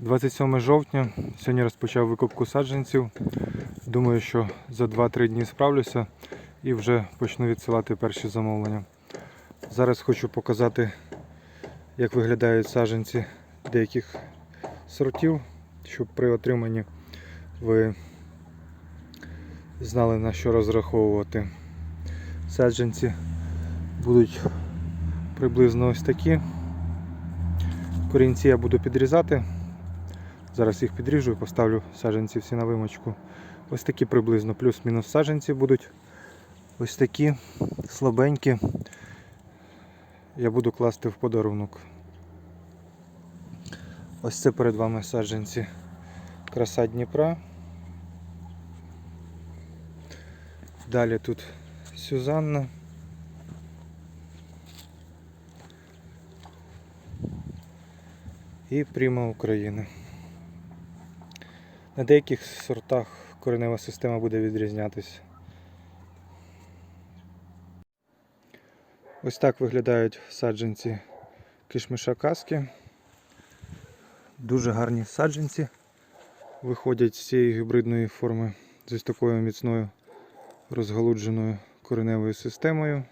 27 жовтня. Сьогодні розпочав викупку саджанців. Думаю, що за 2-3 дні справлюся і вже почну відсилати перші замовлення. Зараз хочу показати, як виглядають саджанці деяких сортів, щоб при отриманні ви знали на що розраховувати. Саджанці будуть приблизно ось такі. Корінці я буду підрізати. Зараз їх підріжу і поставлю саджанці всі на вимочку. Ось такі приблизно, плюс-мінус саджанці будуть. Ось такі слабенькі. Я буду класти в подарунок. Ось це перед вами саджанці краса Дніпра. Далі тут Сюзанна. І Пріма України. На деяких сортах коренева система буде відрізнятися. Ось так виглядають саджанці кишмиша каски. Дуже гарні саджанці виходять з цієї гібридної форми з ось такою міцною розгалудженою кореневою системою.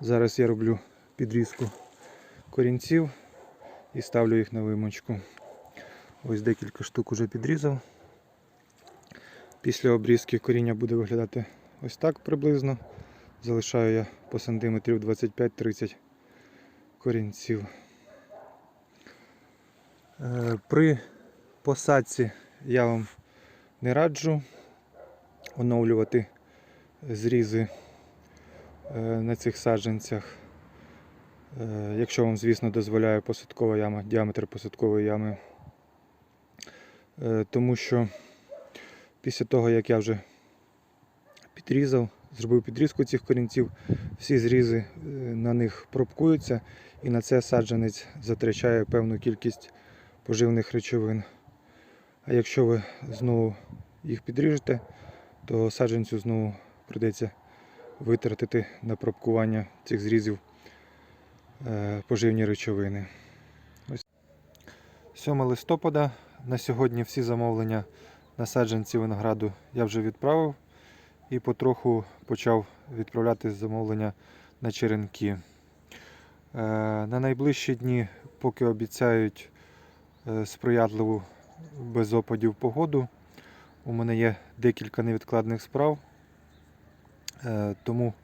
Зараз я роблю підрізку корінців і ставлю їх на вимочку. Ось декілька штук уже підрізав. Після обрізки коріння буде виглядати ось так приблизно. Залишаю я по сантиметрів 25-30 корінців. Е, При посадці я вам не раджу оновлювати зрізи е, на цих саджанцях. Е, Якщо вам, звісно, дозволяє посадкова яма, діаметр посадкової ями. Е, Тому що після того, як я вже підрізав, зробив підрізку цих корінців, всі зрізи е, на них пробкуються і на це саджанець затрачає певну кількість поживних речовин. А якщо ви знову їх підріжете, то саджанцю знову прийдеться витратити на пробкування цих зрізів е, поживні речовини. 7 листопада. На сьогодні всі замовлення на саджанці винограду я вже відправив і потроху почав відправляти замовлення на черенки. Е, На найближчі дні, поки обіцяють е, сприятливу без опадів погоду, у мене є декілька невідкладних справ. Е, Тому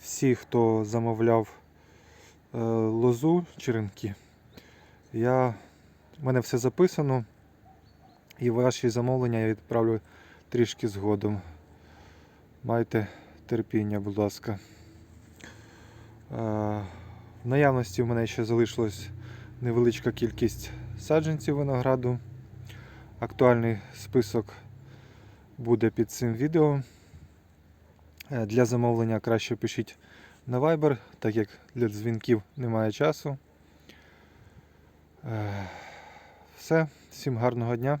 всі, хто замовляв лозу черенки, я, в мене все записано. І ваші замовлення я відправлю трішки згодом. Майте терпіння, будь ласка. Е, В наявності в мене ще залишилась невеличка кількість саджанців винограду. Актуальний список буде під цим відео. Е, Для замовлення краще пишіть на Viber, так як для дзвінків немає часу. Е, Все, всім гарного дня